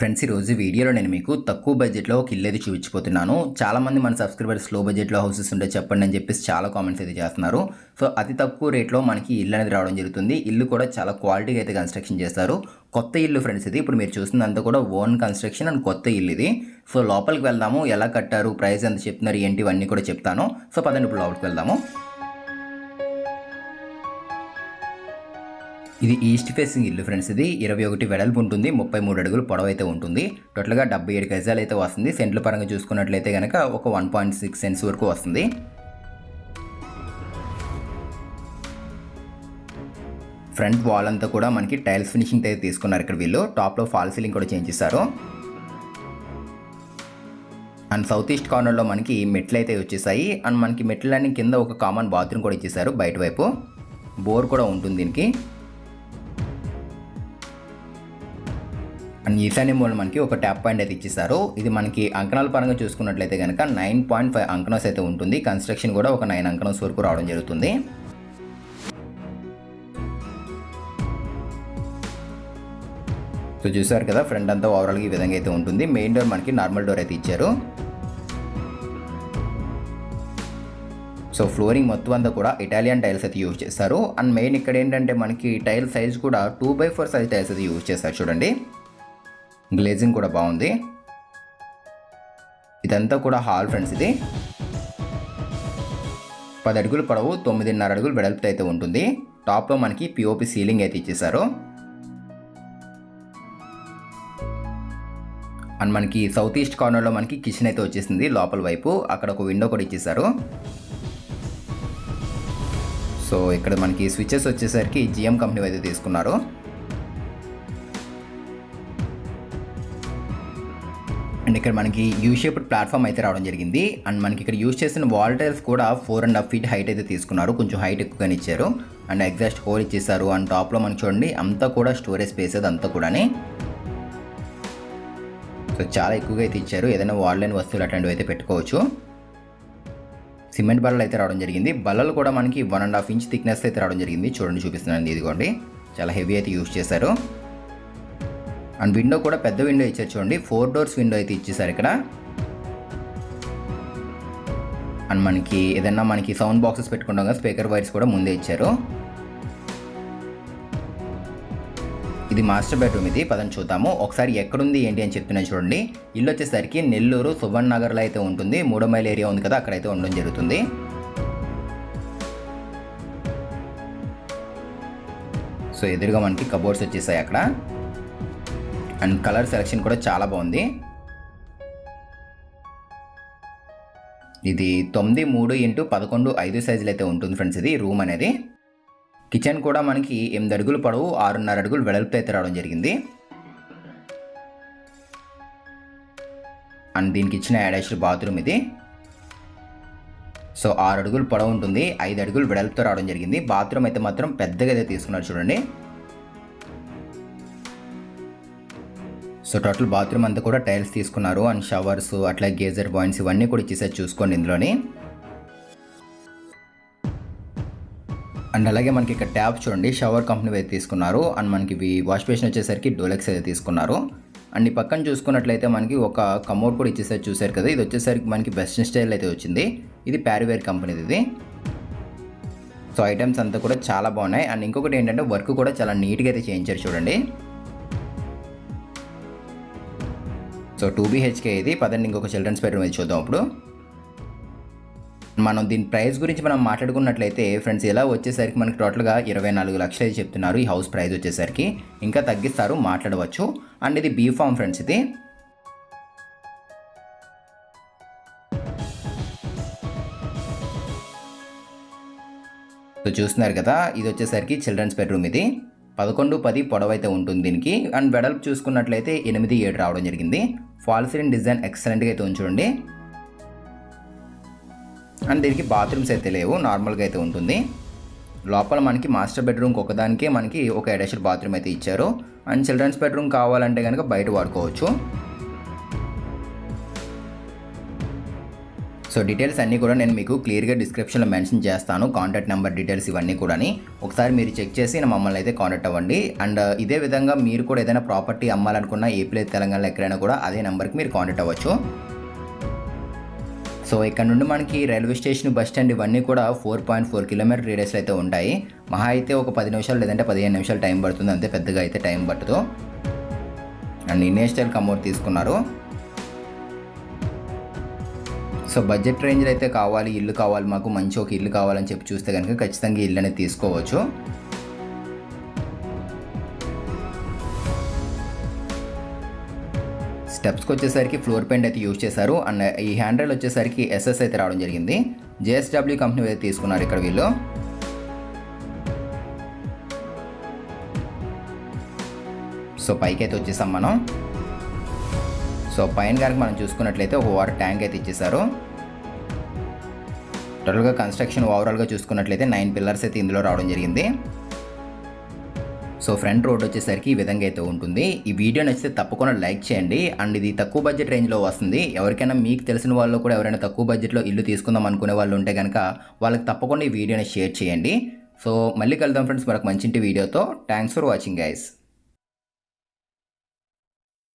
Friends ఈరోజు వీడియోలో నేను మీకు తక్కువ బడ్జెట్లో ఒక ఇల్లు అయితే చూపించిపోతున్నాను చాలామంది మన సబ్స్క్రైబర్స్ స్లో బడ్జెట్లో హౌసెస్ ఉంటే చెప్పండి అని చెప్పేసి చాలా కామెంట్స్ అయితే చేస్తున్నారు. సో అతి తక్కువ రేట్లో మనకి ఇల్లు అనేది రావడం జరుగుతుంది. ఇల్లు కూడా చాలా క్వాలిటీగా అయితే కన్స్ట్రక్షన్ చేస్తారు. కొత్త ఇల్లు ఫ్రెండ్స్ ఇది ఇప్పుడు మీరు చూస్తుందంతా కూడా ఓన్ కన్స్ట్రక్షన్ అండ్ కొత్త ఇల్లు ఇది. సో లోపలికి వెళ్దాము ఎలా కట్టారు ప్రైస్ ఎంత చెప్తున్నారు ఏంటి ఇవన్నీ కూడా చెప్తాను. సో పదండి ఇప్పుడు లోపలికి వెళ్దాము. ఇది ఈస్ట్ ఫేసింగ్ ఇల్లు ఫ్రెండ్స్ ఇది. ఇరవై ఒకటి వెడల్పు ఉంటుంది. ముప్పై మూడు అడుగులు పొడవు అయితే ఉంటుంది. టోటల్గా డెబ్బై ఏడు గజాలు అయితే వస్తుంది. సెంట్ల పరంగా చూసుకున్నట్లయితే కనుక ఒక వన్ పాయింట్ సిక్స్ సెంట్స్ వరకు వస్తుంది. ఫ్రంట్ వాల్ అంతా కూడా మనకి టైల్స్ ఫినిషింగ్ అయితే తీసుకున్నారు ఇక్కడ వీళ్ళు. టాప్లో ఫాల్ సీలింగ్ కూడా చేంజ్ చేశారు. అండ్ సౌత్ ఈస్ట్ కార్నర్లో మనకి మెట్లు అయితే వచ్చేసాయి. అండ్ మనకి మెట్లన్నీ కింద ఒక కామన్ బాత్రూమ్ కూడా ఇచ్చేసారు బయట వైపు. బోర్ కూడా ఉంటుంది దీనికి. ఈశాన్య మూలన మనకి ఒక ట్యాప్ పాయింట్ అయితే ఇచ్చేసారు. ఇది మనకి అంకణాల పరంగా చూసుకున్నట్లయితే కనుక నైన్ పాయింట్ ఫైవ్ అంకణస్ అయితే ఉంటుంది. కన్స్ట్రక్షన్ కూడా ఒక నైన్ అంకణాస్ వరకు రావడం జరుగుతుంది. సో చూసారు కదా ఫ్రంట్ అంతా ఓవరాల్గా ఈ విధంగా అయితే ఉంటుంది. మెయిన్ డోర్ మనకి నార్మల్ డోర్ అయితే ఇచ్చారు. సో ఫ్లోరింగ్ మొత్తం అంతా కూడా ఇటాలియన్ టైల్స్ అయితే యూజ్ చేస్తారు. అండ్ మెయిన్ ఇక్కడ ఏంటంటే మనకి టైల్ సైజ్ కూడా two by four size tiles అయితే యూజ్ చేస్తారు చూడండి. గ్లేజింగ్ కూడా బాగుంది. ఇదంతా కూడా హాల్ ఫ్రెండ్స్ ఇది. పది అడుగులు పొడవు తొమ్మిదిన్నర అడుగులు వెడల్పు అయితే ఉంటుంది. టాప్లో మనకి పిఓపి సీలింగ్ అయితే ఇచ్చేసారు అండ్ మనకి సౌత్ ఈస్ట్ కార్నర్లో మనకి కిచెన్ అయితే వచ్చేసింది లోపల వైపు. అక్కడ ఒక విండో కూడా ఇచ్చేసారు సో ఇక్కడ మనకి స్విచెస్ వచ్చేసరికి జిఎం కంపెనీ అయితే తీసుకున్నారు. అండ్ ఇక్కడ మనకి యూ షేప్డ్ ప్లాట్ఫామ్ అయితే రావడం జరిగింది. అండ్ మనకి ఇక్కడ యూజ్ చేసిన వాల్టైల్స్ కూడా four and half feet height అయితే తీసుకున్నారు. కొంచెం హైట్ ఎక్కువగానే ఇచ్చారు. అండ్ ఎగ్జాస్ట్ హోల్ ఇచ్చేసారు. అండ్ టాప్లో మనకి చూడండి అంతా కూడా స్టోరేజ్ స్పేస్ అది అంతా కూడాని. సో చాలా ఎక్కువగా అయితే ఇచ్చారు. ఏదైనా వాల్ వస్తువులు అట్లాంటివి అయితే పెట్టుకోవచ్చు. సిమెంట్ బల్లలు అయితే రావడం జరిగింది. బల్లలు కూడా మనకి one and half inch thickness అయితే రావడం జరిగింది. చూడండి చూపిస్తున్నాను ఇదిగోండి. చాలా హెవీ అయితే యూస్ చేశారు. అండ్ విండో కూడా పెద్ద విండో ఇచ్చారు చూడండి. ఫోర్ డోర్స్ విండో అయితే ఇచ్చేసారు ఇక్కడ. అండ్ మనకి ఏదన్నా మనకి సౌండ్ బాక్సెస్ పెట్టుకుంటాం కదా స్పీకర్ వైర్స్ కూడా ముందే ఇచ్చారు. ఇది మాస్టర్ బెడ్రూమ్ ఇది. పదని చూద్దాము. ఒకసారి ఎక్కడుంది ఏంటి అని చెప్తున్నా చూడండి. ఇల్లు వచ్చేసరికి నెల్లూరు సువర్ణ నగర్లో అయితే ఉంటుంది. మూడో మైల్ ఏరియా ఉంది కదా అక్కడైతే ఉండడం జరుగుతుంది. సో ఎదురుగా మనకి కబోర్డ్స్ వచ్చేసాయి అక్కడ. అండ్ కలర్ సెలెక్షన్ కూడా చాలా బాగుంది. ఇది తొమ్మిది మూడు ఇంటూ పదకొండు ఐదు సైజులు అయితే ఉంటుంది ఫ్రెండ్స్ ఇది రూమ్ అనేది. కిచెన్ కూడా మనకి ఎనిమిది అడుగులు పొడవు ఆరున్నర అడుగులు వెడల్పు అయితే రావడం జరిగింది. అండ్ దీనికి ఇచ్చిన అటాచ్డ్ బాత్రూమ్ ఇది. సో ఆరు అడుగులు పొడవు ఉంటుంది ఐదు అడుగులు వెడల్పుతో రావడం జరిగింది. బాత్రూమ్ అయితే మాత్రం పెద్దగా అయితే తీసుకున్నారు చూడండి. సో టోటల్ బాత్రూమ్ అంతా కూడా టైల్స్ తీసుకున్నారు అండ్ షవర్స్ అట్లా గేజర్ పాయింట్స్ ఇవన్నీ కూడా ఇచ్చేసారు చూసుకోండి ఇందులోని. అండ్ అలాగే మనకి ఇక్కడ ట్యాప్ చూడండి షవర్ కంపెనీ అయితే తీసుకున్నారు. అండ్ మనకి ఇవి వాష్ బేసిన్ వచ్చేసరికి డోలెక్స్ అయితే తీసుకున్నారు. అండ్ ఈ పక్కన చూసుకున్నట్లయితే మనకి ఒక కమోడ్ కూడా ఇచ్చేసరికి చూసారు కదా ఇది వచ్చేసరికి మనకి వెస్ట్రన్ స్టైల్ అయితే వచ్చింది. ఇది ప్యారివేర్ కంపెనీది ఇది. సో ఐటమ్స్ అంతా కూడా చాలా బాగున్నాయి. అండ్ ఇంకొకటి ఏంటంటే వర్క్ కూడా చాలా నీట్గా అయితే చేయించారు చూడండి. సో టూ బీహెచ్కే ఇది. పదండి ఇంకొక చిల్డ్రన్స్ బెడ్రూమ్ ఇది చూద్దాం అప్పుడు. మనం దీని ప్రైస్ గురించి మనం మాట్లాడుకున్నట్లయితే ఫ్రెండ్స్ ఇలా వచ్చేసరికి మనకి టోటల్గా ఇరవై నాలుగు లక్షలు అయితే చెప్తున్నారు ఈ హౌస్ ప్రైస్ వచ్చేసరికి. ఇంకా తగ్గిస్తారు మాట్లాడవచ్చు. అండ్ ఇది బీ ఫామ్ ఫ్రెండ్స్ ఇది. సో చూస్తున్నారు కదా ఇది వచ్చేసరికి చిల్డ్రన్స్ బెడ్రూమ్ ఇది. పదకొండు పది పొడవైతే ఉంటుంది దీనికి. అండ్ వెడల్పు చూసుకున్నట్లయితే ఎనిమిది ఏడు రావడం జరిగింది. ఫాల్ సీలింగ్ డిజైన్ ఎక్సలెంట్గా అయితే ఉంచుకోండి అండ్ దీనికి బాత్రూమ్స్ అయితే లేవు నార్మల్గా అయితే ఉంటుంది. లోపల మనకి మాస్టర్ బెడ్రూమ్కి ఒకదానికే మనకి ఒక అటాచ్డ్ బాత్రూమ్ అయితే ఇచ్చారు. అండ్ చిల్డ్రన్స్ బెడ్రూమ్ కావాలంటే కనుక బయట వాడుకోవచ్చు. సో డీటెయిల్స్ అన్నీ కూడా నేను మీకు క్లియర్గా డిస్క్రిప్షన్లో మెన్షన్ చేస్తాను. కాంటాక్ట్ నెంబర్ డీటెయిల్స్ ఇవన్నీ కూడా ఒకసారి మీరు చెక్ చేసి మమ్మల్ని అయితే కాంటాక్ట్ అవ్వండి. అండ్ uh, ఇదే విధంగా మీరు కూడా ఏదైనా ప్రాపర్టీ అమ్మాలనుకున్న ఏపీ తెలంగాణలో ఎక్కడైనా కూడా అదే నెంబర్కి మీరు కాంటాక్ట్ అవ్వచ్చు. సో ఇక్కడ నుండి మనకి రైల్వే స్టేషన్ బస్ స్టాండ్ ఇవన్నీ కూడా ఫోర్ పాయింట్ ఫోర్ కిలోమీటర్ రేడియస్లో అయితే ఉంటాయి. మహా అయితే ఒక పది నిమిషాలు లేదంటే పదిహేను నిమిషాలు టైం పడుతుంది. అంతే పెద్దగా అయితే టైం పట్టదు. అండ్ ఇండియన్ స్టైల్ కమోడ్ తీసుకున్నారు. సో బడ్జెట్ రేంజ్లో అయితే కావాలి ఇల్లు కావాలి మాకు మంచి ఒక ఇల్లు కావాలని చెప్పి చూస్తే కనుక ఖచ్చితంగా ఇల్లు అనేది తీసుకోవచ్చు. స్టెప్స్కి వచ్చేసరికి ఫ్లోర్ పెయింట్ అయితే యూజ్ చేశారు. అండ్ ఈ హ్యాండ్ రైల్ వచ్చేసరికి ఎస్ఎస్ అయితే రావడం జరిగింది. జేఎస్డబ్ల్యూ కంపెనీ అయితే తీసుకున్నారు ఇక్కడ వీళ్ళు. సో పైకి అయితే వచ్చేసాం మనం. సో పైన కనుక మనం చూసుకున్నట్లయితే ఒక వాటర్ ట్యాంక్ అయితే ఇచ్చేసారు టోటల్గా కన్స్ట్రక్షన్ ఓవరాల్గా చూసుకున్నట్లయితే నైన్ పిల్లర్స్ అయితే ఇందులో రావడం జరిగింది. సో ఫ్రంట్ రోడ్ వచ్చేసరికి ఈ విధంగా అయితే ఉంటుంది. ఈ వీడియో నచ్చితే తప్పకుండా లైక్ చేయండి. అండ్ ఇది తక్కువ బడ్జెట్ రేంజ్లో వస్తుంది. ఎవరికైనా మీకు తెలిసిన వాళ్ళు కూడా ఎవరైనా తక్కువ బడ్జెట్లో ఇల్లు తీసుకుందాం అనుకునే వాళ్ళు ఉంటే కనుక వాళ్ళకి తప్పకుండా ఈ వీడియోని షేర్ చేయండి. సో మళ్ళీ కలుద్దాం ఫ్రెండ్స్ మరొక మంచింటి వీడియోతో. Thanks for watching guys